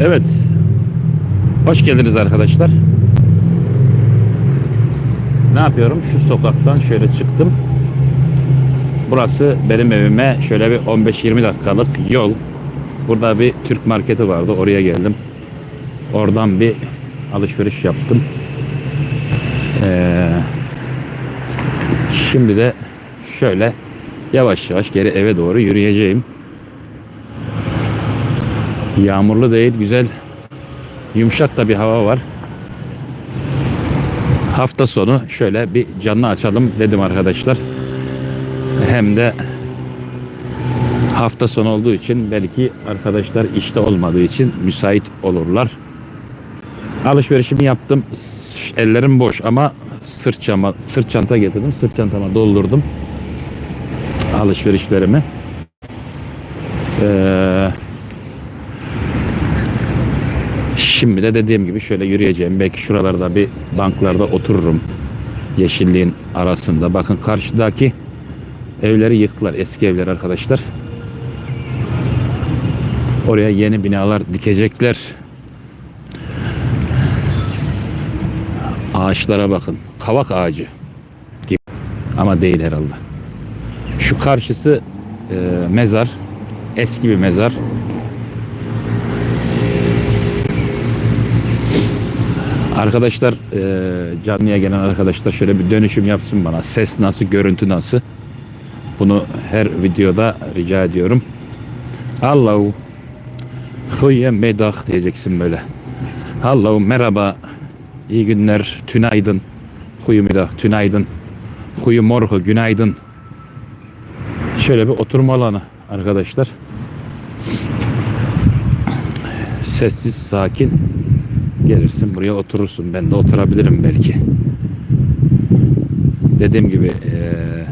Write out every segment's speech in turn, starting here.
Evet. Hoş geldiniz arkadaşlar. Ne yapıyorum? Şu sokaktan şöyle çıktım. Burası benim evime şöyle bir 15-20 dakikalık yol. Burada bir Türk marketi vardı. Oraya geldim. Oradan bir alışveriş yaptım. Ee, şimdi de şöyle yavaş yavaş geri eve doğru yürüyeceğim. Yağmurlu değil, güzel yumuşak da bir hava var. Hafta sonu şöyle bir canlı açalım dedim arkadaşlar. Hem de hafta sonu olduğu için belki arkadaşlar işte olmadığı için müsait olurlar. Alışverişimi yaptım. Ellerim boş ama sırt çama, sırt çanta getirdim. Sırt çantama doldurdum alışverişlerimi. Ee, Şimdi de dediğim gibi şöyle yürüyeceğim. Belki şuralarda bir banklarda otururum. Yeşilliğin arasında. Bakın karşıdaki evleri yıktılar. Eski evler arkadaşlar. Oraya yeni binalar dikecekler. Ağaçlara bakın. Kavak ağacı gibi. Ama değil herhalde. Şu karşısı e, mezar. Eski bir mezar. Arkadaşlar e, canlıya gelen arkadaşlar şöyle bir dönüşüm yapsın bana. Ses nasıl, görüntü nasıl? Bunu her videoda rica ediyorum. Allahu Huye medah diyeceksin böyle. Allahu merhaba. İyi günler. Tünaydın. Huyu medah. Tünaydın. Huyu morhu. Günaydın. Şöyle bir oturma alanı arkadaşlar. Sessiz, sakin. Gelirsin buraya oturursun. Ben de oturabilirim belki. Dediğim gibi eee,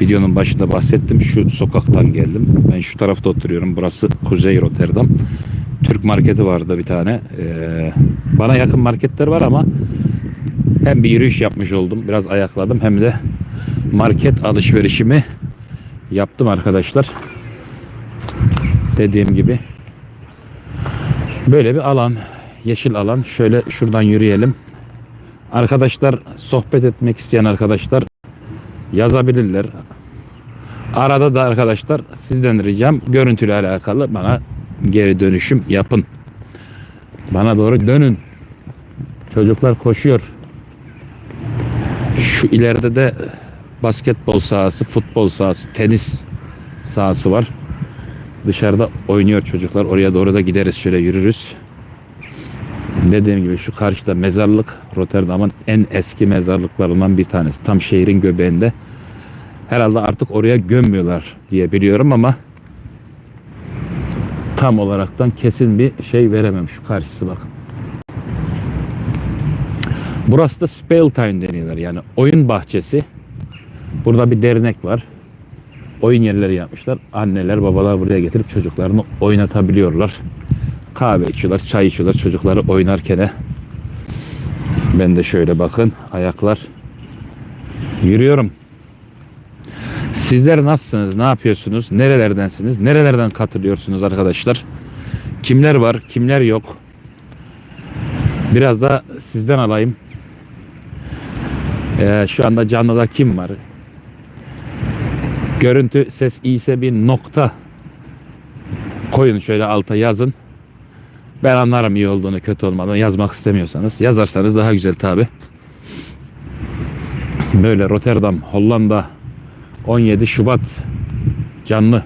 videonun başında bahsettim. Şu sokaktan geldim. Ben şu tarafta oturuyorum. Burası Kuzey Rotterdam. Türk marketi vardı bir tane. Eee, bana yakın marketler var ama hem bir yürüyüş yapmış oldum. Biraz ayakladım. Hem de market alışverişimi yaptım arkadaşlar. Dediğim gibi böyle bir alan yeşil alan. Şöyle şuradan yürüyelim. Arkadaşlar sohbet etmek isteyen arkadaşlar yazabilirler. Arada da arkadaşlar sizden ricam görüntülü alakalı bana geri dönüşüm yapın. Bana doğru dönün. Çocuklar koşuyor. Şu ileride de basketbol sahası, futbol sahası, tenis sahası var. Dışarıda oynuyor çocuklar. Oraya doğru da gideriz şöyle yürürüz. Dediğim gibi şu karşıda mezarlık Rotterdam'ın en eski mezarlıklarından bir tanesi. Tam şehrin göbeğinde. Herhalde artık oraya gömmüyorlar diye biliyorum ama tam olaraktan kesin bir şey veremem şu karşısı bakın. Burası da Speltime deniyorlar yani oyun bahçesi. Burada bir dernek var. Oyun yerleri yapmışlar. Anneler babalar buraya getirip çocuklarını oynatabiliyorlar kahve içiyorlar, çay içiyorlar çocukları oynarken. Ben de şöyle bakın ayaklar yürüyorum. Sizler nasılsınız? Ne yapıyorsunuz? Nerelerdensiniz? Nerelerden katılıyorsunuz arkadaşlar? Kimler var? Kimler yok? Biraz da sizden alayım. Ee, şu anda canlıda kim var? Görüntü ses iyiyse bir nokta koyun şöyle alta yazın. Ben anlarım iyi olduğunu, kötü olmadığını yazmak istemiyorsanız. Yazarsanız daha güzel tabi. Böyle Rotterdam, Hollanda 17 Şubat canlı.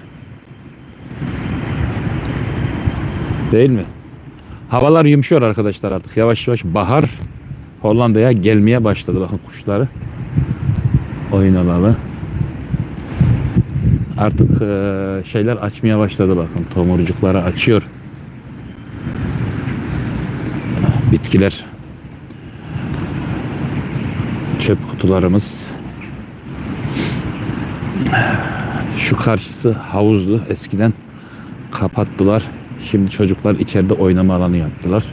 Değil mi? Havalar yumuşuyor arkadaşlar artık. Yavaş yavaş bahar Hollanda'ya gelmeye başladı. Bakın kuşları. Oyun alanı. Artık şeyler açmaya başladı bakın. Tomurcukları açıyor. Bitkiler çöp kutularımız. Şu karşısı havuzlu eskiden kapattılar. Şimdi çocuklar içeride oynama alanı yaptılar.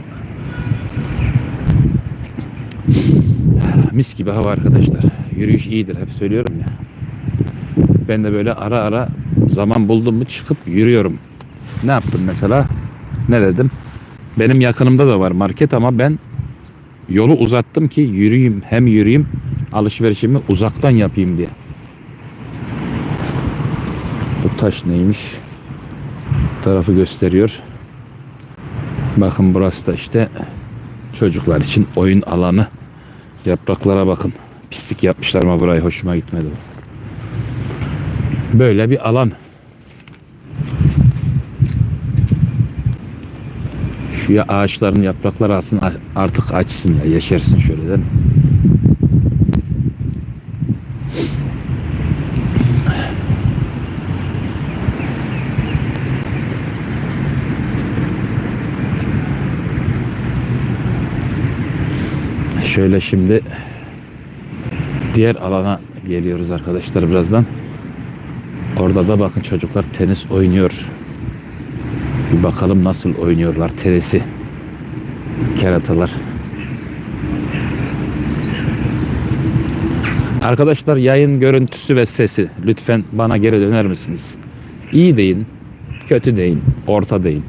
Mis gibi hava arkadaşlar. Yürüyüş iyidir hep söylüyorum ya. Ben de böyle ara ara zaman buldum mu çıkıp yürüyorum. Ne yaptım mesela? Ne dedim Benim yakınımda da var market ama ben yolu uzattım ki yürüyeyim hem yürüyeyim alışverişimi uzaktan yapayım diye. Bu taş neymiş? Bu tarafı gösteriyor. Bakın burası da işte çocuklar için oyun alanı. Yapraklara bakın. Pislik yapmışlar ama burayı hoşuma gitmedi. Böyle bir alan. Şu ağaçların yaprakları alsın artık açsın ya yeşersin şöyle de. Şöyle şimdi diğer alana geliyoruz arkadaşlar birazdan. Orada da bakın çocuklar tenis oynuyor. Bir bakalım nasıl oynuyorlar tenisi. Keratalar. Arkadaşlar yayın görüntüsü ve sesi lütfen bana geri döner misiniz? İyi deyin, kötü deyin, orta deyin.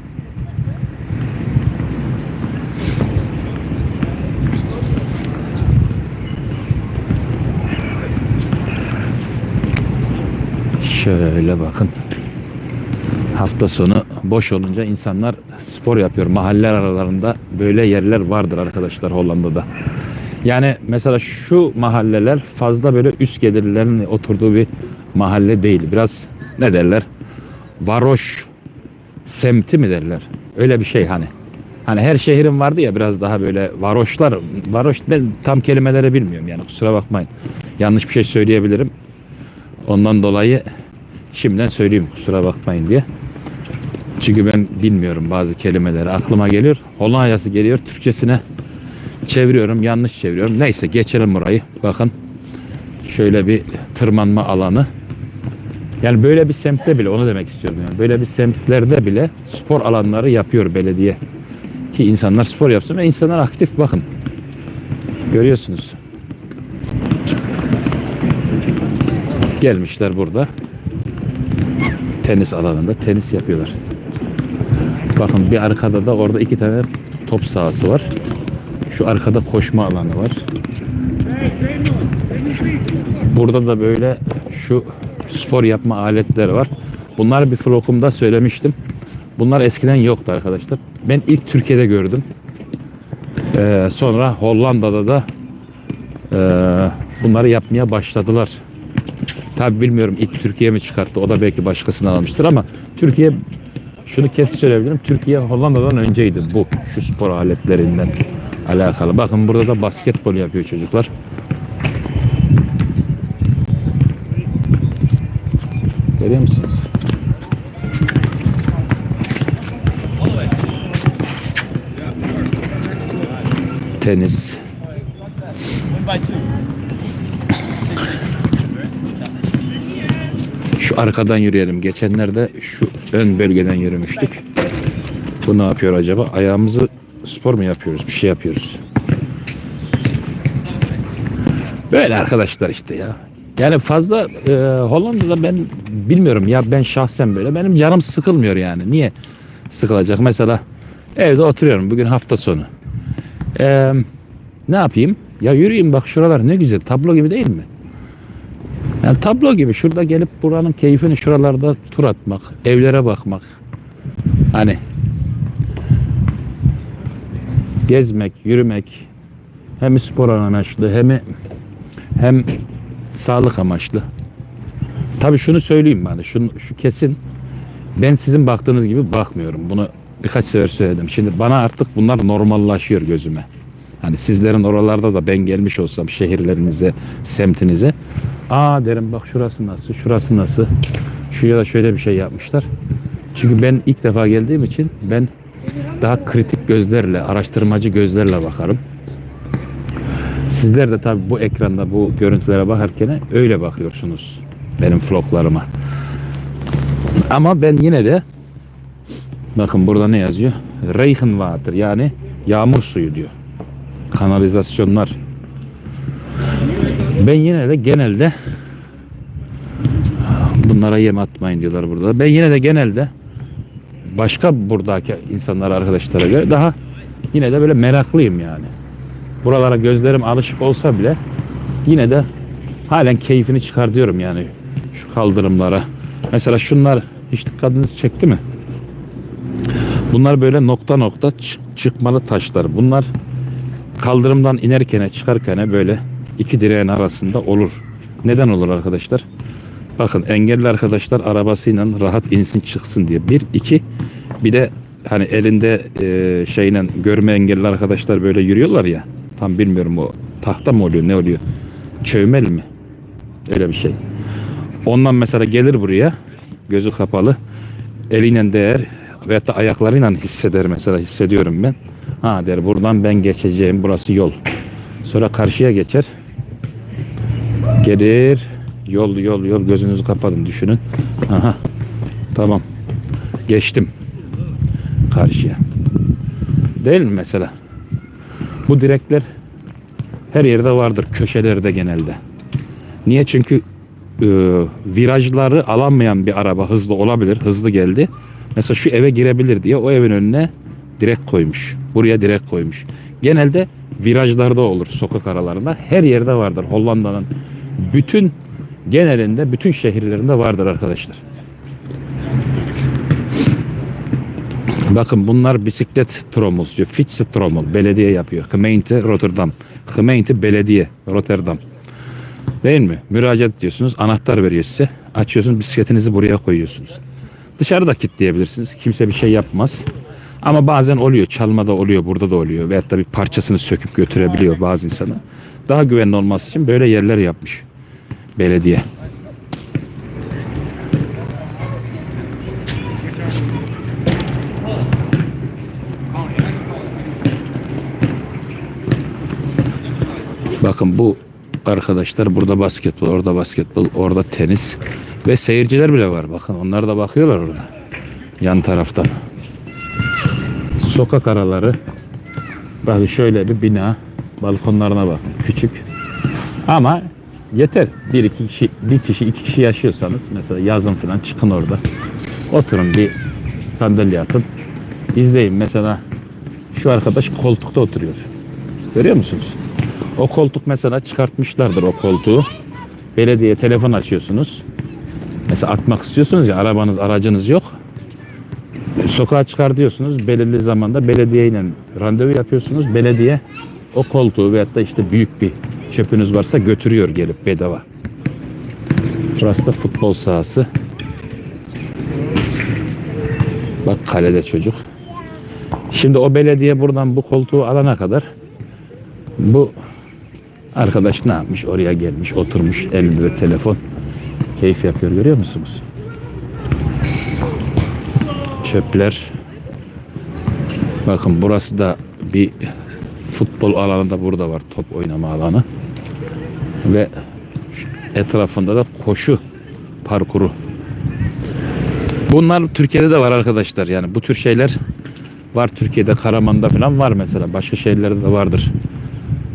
Şöyle bakın. Hafta sonu boş olunca insanlar spor yapıyor. Mahalleler aralarında böyle yerler vardır arkadaşlar Hollanda'da. Yani mesela şu mahalleler fazla böyle üst gelirlerin oturduğu bir mahalle değil. Biraz ne derler? Varoş semti mi derler? Öyle bir şey hani. Hani her şehrin vardı ya biraz daha böyle varoşlar. Varoş ben tam kelimeleri bilmiyorum yani kusura bakmayın. Yanlış bir şey söyleyebilirim. Ondan dolayı şimdiden söyleyeyim kusura bakmayın diye. Çünkü ben bilmiyorum bazı kelimeleri aklıma geliyor. Hollanda'sı geliyor Türkçesine çeviriyorum yanlış çeviriyorum. Neyse geçelim burayı. Bakın şöyle bir tırmanma alanı. Yani böyle bir semtte bile onu demek istiyorum. Yani böyle bir semtlerde bile spor alanları yapıyor belediye. Ki insanlar spor yapsın ve insanlar aktif bakın. Görüyorsunuz. Gelmişler burada. Tenis alanında tenis yapıyorlar. Bakın bir arkada da orada iki tane top sahası var. Şu arkada koşma alanı var. Burada da böyle şu spor yapma aletleri var. Bunlar bir vlogumda söylemiştim. Bunlar eskiden yoktu arkadaşlar. Ben ilk Türkiye'de gördüm. Ee, sonra Hollanda'da da e, bunları yapmaya başladılar. Tabi bilmiyorum ilk Türkiye mi çıkarttı o da belki başkasından almıştır ama Türkiye şunu kesin söyleyebilirim. Türkiye Hollanda'dan önceydi bu şu spor aletlerinden alakalı. Bakın burada da basketbol yapıyor çocuklar. Görüyor musunuz? Tenis. Şu arkadan yürüyelim. Geçenlerde şu ön bölgeden yürümüştük. Bu ne yapıyor acaba? Ayağımızı spor mu yapıyoruz? Bir şey yapıyoruz. Böyle arkadaşlar işte ya. Yani fazla e, Hollanda'da ben bilmiyorum ya ben şahsen böyle. Benim canım sıkılmıyor yani. Niye sıkılacak? Mesela evde oturuyorum. Bugün hafta sonu. E, ne yapayım? Ya yürüyeyim bak şuralar ne güzel. Tablo gibi değil mi? Yani tablo gibi şurada gelip buranın keyfini şuralarda tur atmak, evlere bakmak. Hani gezmek, yürümek hem spor amaçlı hem hem sağlık amaçlı. Tabii şunu söyleyeyim de şunu, şu kesin ben sizin baktığınız gibi bakmıyorum. Bunu birkaç sefer söyledim. Şimdi bana artık bunlar normallaşıyor gözüme. Hani sizlerin oralarda da ben gelmiş olsam şehirlerinize, semtinize aa derim bak şurası nasıl, şurası nasıl. Şuraya da şöyle bir şey yapmışlar. Çünkü ben ilk defa geldiğim için ben daha kritik gözlerle, araştırmacı gözlerle bakarım. Sizler de tabii bu ekranda bu görüntülere bakarken öyle bakıyorsunuz benim vloglarıma. Ama ben yine de bakın burada ne yazıyor? Regenwater yani yağmur suyu diyor. Kanalizasyonlar. Ben yine de genelde bunlara yem atmayın diyorlar burada. Ben yine de genelde başka buradaki insanlar arkadaşlara göre daha yine de böyle meraklıyım yani. Buralara gözlerim alışık olsa bile yine de halen keyfini çıkar diyorum yani şu kaldırımlara. Mesela şunlar hiç dikkatinizi çekti mi? Bunlar böyle nokta nokta çı- çıkmalı taşlar. Bunlar kaldırımdan inerken çıkarken böyle iki direğin arasında olur. Neden olur arkadaşlar? Bakın engelli arkadaşlar arabasıyla rahat insin çıksın diye. Bir, iki bir de hani elinde e, şeyle görme engelli arkadaşlar böyle yürüyorlar ya. Tam bilmiyorum o tahta mı oluyor ne oluyor? Çövmel mi? Öyle bir şey. Ondan mesela gelir buraya gözü kapalı eliyle değer veyahut da ayaklarıyla hisseder mesela hissediyorum ben. Ha der buradan ben geçeceğim burası yol. Sonra karşıya geçer. Gelir yol yol yol gözünüzü kapatın düşünün. Aha tamam geçtim karşıya. Değil mi mesela? Bu direkler her yerde vardır köşelerde genelde. Niye? Çünkü e, virajları alamayan bir araba hızlı olabilir. Hızlı geldi. Mesela şu eve girebilir diye o evin önüne direk koymuş. Buraya direk koymuş. Genelde virajlarda olur sokak aralarında. Her yerde vardır. Hollanda'nın bütün genelinde bütün şehirlerinde vardır arkadaşlar. Bakın bunlar bisiklet tromos diyor. Fietstrommel belediye yapıyor. Gemeente Rotterdam. Gemeente belediye Rotterdam. Değil mi? Müracaat diyorsunuz. Anahtar veriyor size. Açıyorsunuz bisikletinizi buraya koyuyorsunuz. Dışarıda kilitleyebilirsiniz. Kimse bir şey yapmaz. Ama bazen oluyor. Çalmada oluyor. Burada da oluyor. Veyahut da bir parçasını söküp götürebiliyor bazı insana. Daha güvenli olması için böyle yerler yapmış. Belediye. Bakın bu arkadaşlar burada basketbol, orada basketbol, orada tenis ve seyirciler bile var. Bakın onlar da bakıyorlar orada. Yan taraftan. Sokak araları. Bakın şöyle bir bina. Balkonlarına bak. Küçük. Ama yeter. Bir iki kişi, bir kişi iki kişi yaşıyorsanız mesela yazın falan çıkın orada. Oturun bir sandalye atın. İzleyin. Mesela şu arkadaş koltukta oturuyor. Görüyor musunuz? O koltuk mesela çıkartmışlardır o koltuğu. Belediye telefon açıyorsunuz. Mesela atmak istiyorsunuz ya arabanız aracınız yok. Sokağa çıkar diyorsunuz. Belirli zamanda belediyeyle randevu yapıyorsunuz. Belediye o koltuğu veyahut da işte büyük bir çöpünüz varsa götürüyor gelip bedava. Burası da futbol sahası. Bak kalede çocuk. Şimdi o belediye buradan bu koltuğu alana kadar bu arkadaş ne yapmış? Oraya gelmiş, oturmuş, elinde de telefon. Keyif yapıyor görüyor musunuz? Çöpler. Bakın burası da bir futbol alanı da burada var. Top oynama alanı. Ve etrafında da koşu parkuru. Bunlar Türkiye'de de var arkadaşlar. Yani bu tür şeyler var Türkiye'de Karaman'da falan var mesela. Başka şehirlerde de vardır.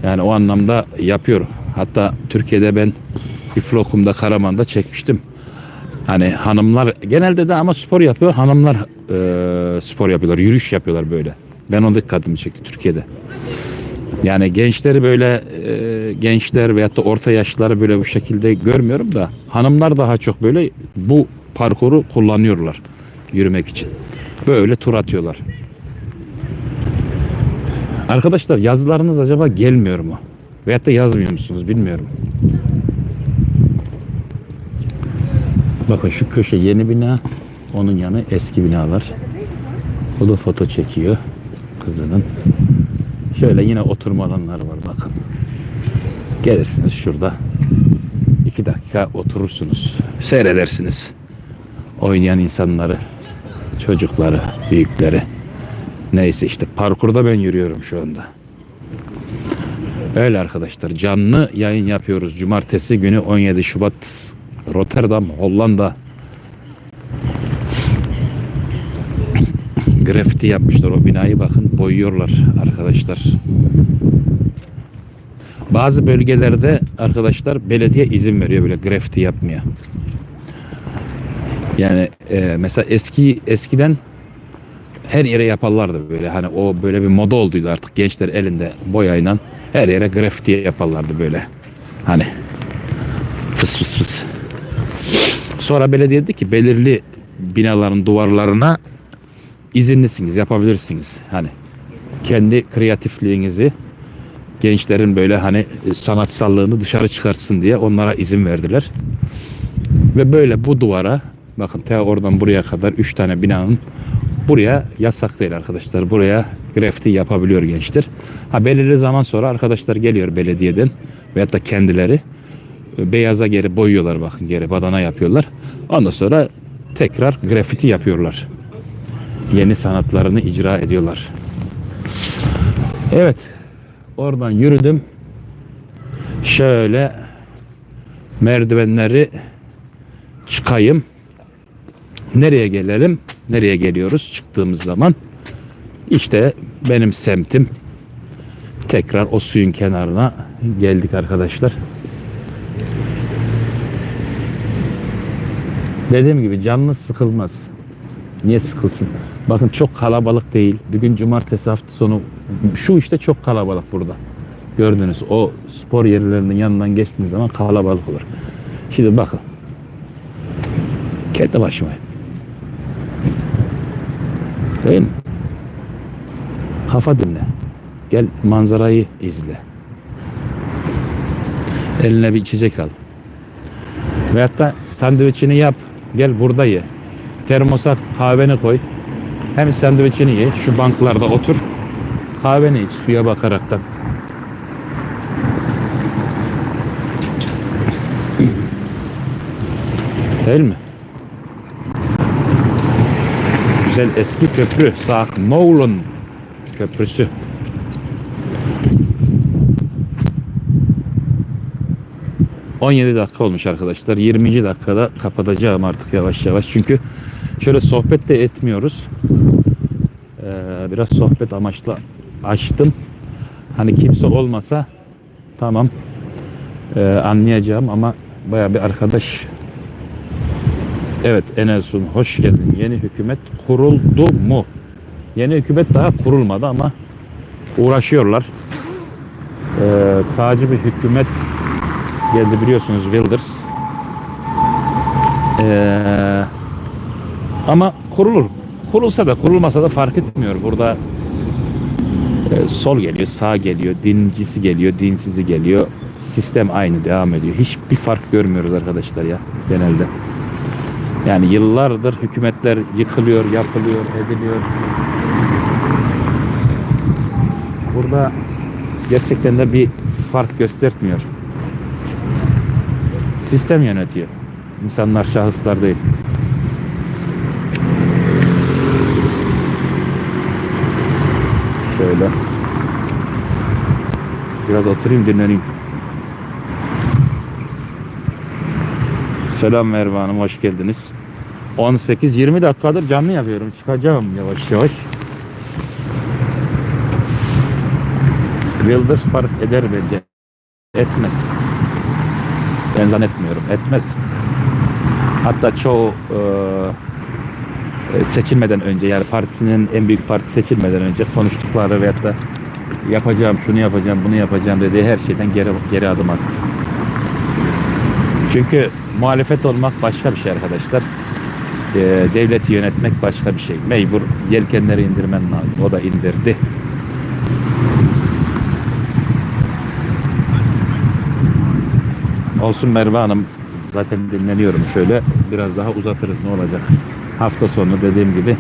Yani o anlamda yapıyor. Hatta Türkiye'de ben bir vlogumda Karaman'da çekmiştim. Hani hanımlar genelde de ama spor yapıyor. Hanımlar e, spor yapıyorlar. Yürüyüş yapıyorlar böyle. Ben onda dikkatimi çekti Türkiye'de. Yani gençleri böyle e, gençler veyahut da orta yaşlıları böyle bu şekilde görmüyorum da hanımlar daha çok böyle bu parkuru kullanıyorlar yürümek için. Böyle tur atıyorlar. Arkadaşlar yazılarınız acaba gelmiyor mu? Veyahut da yazmıyor musunuz bilmiyorum. Bakın şu köşe yeni bina. Onun yanı eski binalar. O da foto çekiyor kızının. Şöyle yine oturma alanları var bakın. Gelirsiniz şurada. iki dakika oturursunuz. Seyredersiniz. Oynayan insanları, çocukları, büyükleri. Neyse işte parkurda ben yürüyorum şu anda. Öyle arkadaşlar canlı yayın yapıyoruz. Cumartesi günü 17 Şubat Rotterdam, Hollanda. Grafiti yapmışlar o binayı bakın boyuyorlar arkadaşlar. Bazı bölgelerde arkadaşlar belediye izin veriyor böyle grafiti yapmaya. Yani e, mesela eski eskiden her yere yaparlardı böyle. Hani o böyle bir moda olduydu artık. Gençler elinde boyayla her yere grafiti yaparlardı böyle. Hani fıs fıs fıs. Sonra belediye dedi ki belirli binaların duvarlarına izinlisiniz, yapabilirsiniz. Hani kendi kreatifliğinizi gençlerin böyle hani e, sanatsallığını dışarı çıkarsın diye onlara izin verdiler. Ve böyle bu duvara bakın ta oradan buraya kadar 3 tane binanın buraya yasak değil arkadaşlar. Buraya grafiti yapabiliyor gençler. Ha belirli zaman sonra arkadaşlar geliyor belediyeden veyahut da kendileri beyaza geri boyuyorlar bakın geri badana yapıyorlar. Ondan sonra tekrar grafiti yapıyorlar. Yeni sanatlarını icra ediyorlar. Evet. Oradan yürüdüm. Şöyle merdivenleri çıkayım. Nereye gelelim? Nereye geliyoruz çıktığımız zaman? İşte benim semtim. Tekrar o suyun kenarına geldik arkadaşlar. Dediğim gibi canınız sıkılmaz. Niye sıkılsın? Bakın çok kalabalık değil. Bugün cumartesi hafta sonu şu işte çok kalabalık burada. Gördünüz o spor yerlerinin yanından geçtiğiniz zaman kalabalık olur. Şimdi bakın. Kendi başımayım. Değil mi? Kafa dinle. Gel manzarayı izle. Eline bir içecek al. Veyahut da sandviçini yap. Gel burada ye. Termosa kahveni koy. Hem sandviçini ye. Şu banklarda otur. Kahveni iç suya bakaraktan. Değil mi? Güzel eski köprü. Sağ Nolan Köprüsü. ...17 dakika olmuş arkadaşlar. 20. dakikada kapatacağım artık yavaş yavaş. Çünkü şöyle sohbet de etmiyoruz. Ee, biraz sohbet amaçlı açtım. Hani kimse olmasa tamam ee, anlayacağım ama baya bir arkadaş Evet Enesun hoş geldin. Yeni hükümet kuruldu mu? Yeni hükümet daha kurulmadı ama uğraşıyorlar. Ee, sağcı bir hükümet geldi biliyorsunuz Wilders. Ee, ama kurulur. Kurulsa da kurulmasa da fark etmiyor. Burada e, sol geliyor, sağ geliyor, dincisi geliyor, dinsizi geliyor. Sistem aynı devam ediyor. Hiçbir fark görmüyoruz arkadaşlar ya genelde. Yani yıllardır hükümetler yıkılıyor, yapılıyor, ediliyor. Burada gerçekten de bir fark göstermiyor. Sistem yönetiyor. İnsanlar şahıslar değil. Şöyle. Biraz oturayım dinleneyim. Selam Merve hoş geldiniz. 18-20 dakikadır canlı yapıyorum. Çıkacağım yavaş yavaş. Wilders fark eder bence. Etmez. Ben zannetmiyorum. Etmez. Hatta çoğu e, seçilmeden önce yani partisinin en büyük parti seçilmeden önce konuştukları veyahut da yapacağım, şunu yapacağım, bunu yapacağım dediği her şeyden geri, geri adım attı. Çünkü muhalefet olmak başka bir şey arkadaşlar. Ee, devleti yönetmek başka bir şey. Mecbur yelkenleri indirmen lazım. O da indirdi. Olsun Merve Hanım. Zaten dinleniyorum şöyle. Biraz daha uzatırız ne olacak. Hafta sonu dediğim gibi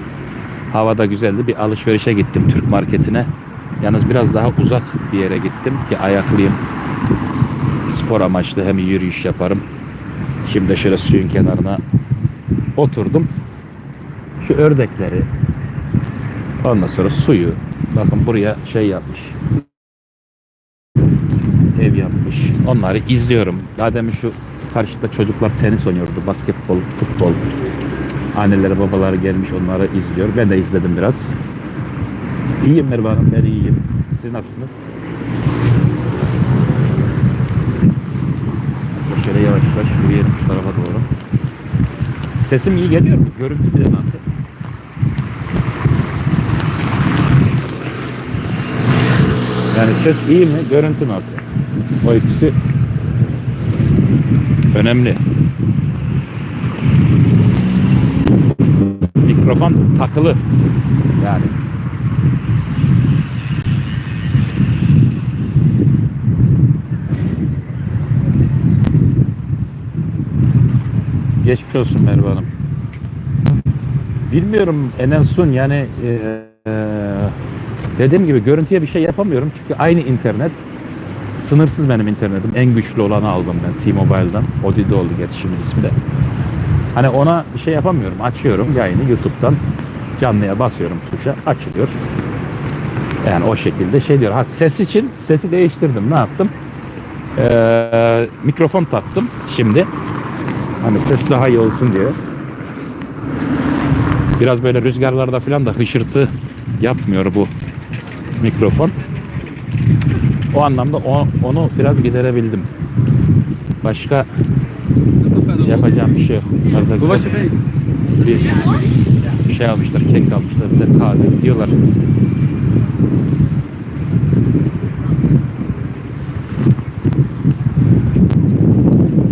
havada güzeldi. Bir alışverişe gittim Türk marketine. Yalnız biraz daha uzak bir yere gittim ki ayaklıyım. Spor amaçlı hem yürüyüş yaparım. Şimdi şöyle suyun kenarına oturdum. Şu ördekleri ondan sonra suyu bakın buraya şey yapmış varmış. Onları izliyorum. Daha demin şu karşıda çocuklar tenis oynuyordu. Basketbol, futbol. Anneleri babaları gelmiş onları izliyor. Ben de izledim biraz. İyiyim Merve Hanım ben iyiyim. Siz nasılsınız? Şöyle yavaş yavaş yürüyelim şu tarafa doğru. Sesim iyi geliyor mu? Görüntü bile nasıl? Yani ses iyi mi? Görüntü nasıl? O ikisi önemli. Mikrofon takılı. Yani Geçmiş olsun Merve Hanım. Bilmiyorum Enelsun yani e, e, dediğim gibi görüntüye bir şey yapamıyorum çünkü aynı internet sınırsız benim internetim. En güçlü olanı aldım ben T-Mobile'dan. Odido oldu gerçi şimdi ismi de. Hani ona bir şey yapamıyorum. Açıyorum yayını YouTube'dan. Canlıya basıyorum tuşa açılıyor. Yani o şekilde şey diyor. Ha ses için sesi değiştirdim. Ne yaptım? Ee, mikrofon taktım şimdi. Hani ses daha iyi olsun diye. Biraz böyle rüzgarlarda falan da hışırtı yapmıyor bu mikrofon. O anlamda o- onu biraz giderebildim. Başka yapacağım bir şey yok. Mee? bir şey almışlar, kek almışlar, bir de kahve diyorlar.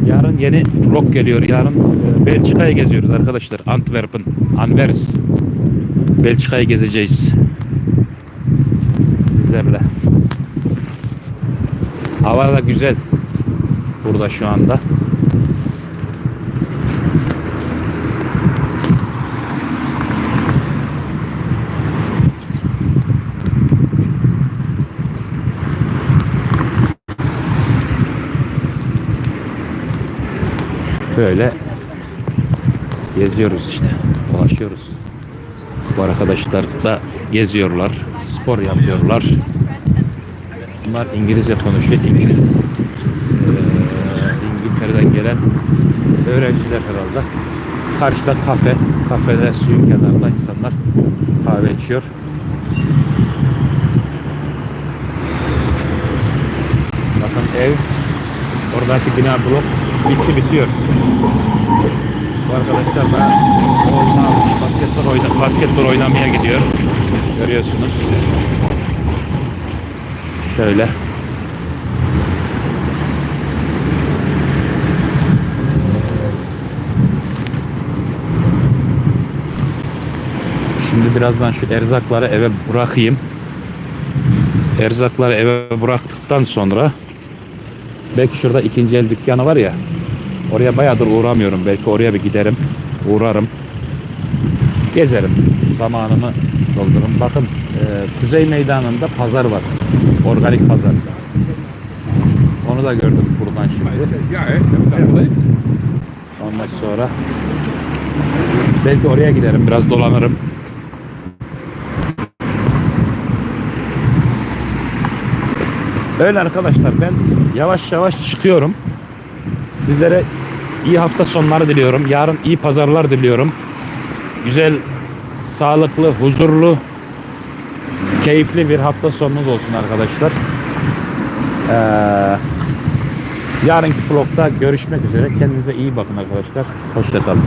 Yarın yeni vlog geliyor. Yarın e, Belçika'ya geziyoruz arkadaşlar. Antwerpen, Anvers. Belçika'yı gezeceğiz. Sizlerle. Hava da güzel. Burada şu anda. Böyle geziyoruz işte. Dolaşıyoruz. Bu arkadaşlar da geziyorlar. Spor yapıyorlar. Bunlar İngilizce konuşuyor. İngiliz eee, İngiltere'den gelen öğrenciler herhalde. Karşıda kafe. Kafede suyun kenarında insanlar kahve içiyor. Bakın ev oradaki bina blok bitti bitiyor. Bu arkadaşlar da basketbol, oyna, basketbol oynamaya gidiyor. Görüyorsunuz. Şöyle. Şimdi birazdan şu erzakları eve bırakayım. Erzakları eve bıraktıktan sonra belki şurada ikinci el dükkanı var ya oraya bayağıdır uğramıyorum. Belki oraya bir giderim. Uğrarım. Gezerim. Zamanımı doldururum. Bakın e, Kuzey Meydanı'nda pazar var. Organik pazar. Onu da gördüm buradan şimdi. Geleefd? Ondan sonra belki oraya giderim. Biraz dolanırım. Öyle arkadaşlar ben yavaş yavaş çıkıyorum. Sizlere iyi hafta sonları diliyorum. Yarın iyi pazarlar diliyorum. Güzel, sağlıklı, huzurlu, keyifli bir hafta sonunuz olsun arkadaşlar. Ee, yarınki vlogda görüşmek üzere. Kendinize iyi bakın arkadaşlar. Hoşçakalın.